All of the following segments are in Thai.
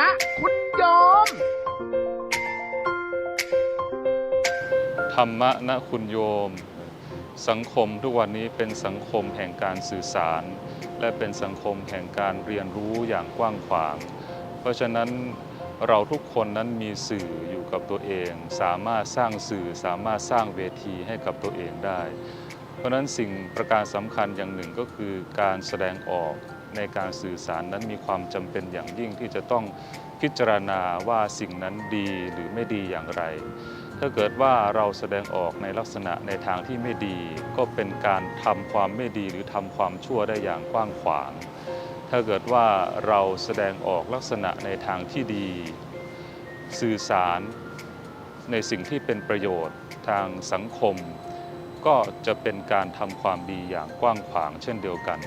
นะ คุณโยม ธรรมะนะคุณโยม สังคมทุกวันนี้เป็นสังคมแห่งการสื่อสาร และเป็นสังคมแห่งการเรียนรู้อย่างกว้างขวาง เพราะฉะนั้นเราทุกคนนั้นมีสื่ออยู่กับตัวเอง สามารถสร้างสื่อสามารถสร้างเวทีให้กับตัวเองได้ เพราะฉะนั้นสิ่งประการสำคัญอย่างหนึ่งก็คือการแสดงออก ในการสื่อสารนั้นมีความจำเป็นอย่างยิ่งที่จะต้องพิจารณาว่าสิ่งนั้นดีหรือไม่ดีอย่างไร ถ้าเกิดว่าเราแสดงออกในลักษณะในทางที่ไม่ดี ก็เป็นการทำความไม่ดีหรือทำความชั่วได้อย่างกว้างขวาง ถ้าเกิดว่าเราแสดงออกลักษณะในทางที่ดี สื่อสารในสิ่งที่เป็นประโยชน์ทางสังคม ก็จะเป็นการทำความดีอย่างกว้างขวางเช่นเดียวกัน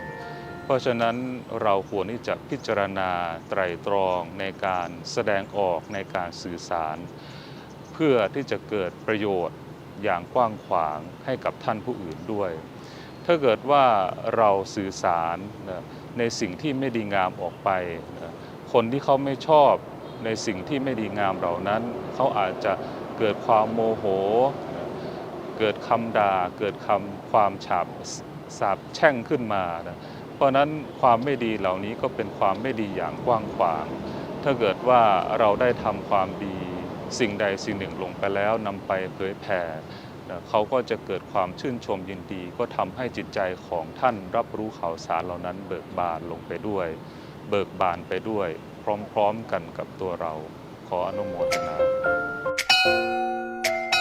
เพราะฉะนั้นเราควรที่จะพิจารณาไตรตรองในการแสดงออกในการสื่อสาร เพื่อที่จะเกิดประโยชน์อย่างกว้างขวางให้กับท่านผู้อื่นด้วย ถ้าเกิดว่าเราสื่อสารในสิ่งที่ไม่ดีงามออกไป คนที่เขาไม่ชอบในสิ่งที่ไม่ดีงามเหล่านั้น เขาอาจจะเกิดความโมโห เกิดคำด่า เกิดคำความฉาบสาบแช่งขึ้นมานะ ราะนั้นความไม่ดีเหล่านี้ก็เป็นความไม่ดีอย่างกว้างขวาง ถ้าเกิดว่าเราได้ทำความดีสิ่งใดสิ่งหนึ่งลงไปแล้วนำไปเผยแผ่เขาก็จะเกิดความชื่นชมยินดี ก็ทำให้จิตใจของท่านรับรู้ข่าวสารเหล่านั้น เบิกบานลงไปด้วย เบิกบานไปด้วย พร้อมๆกันกับตัวเรา ขออนุโมทนา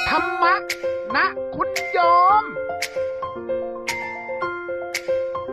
ธรรมะนะ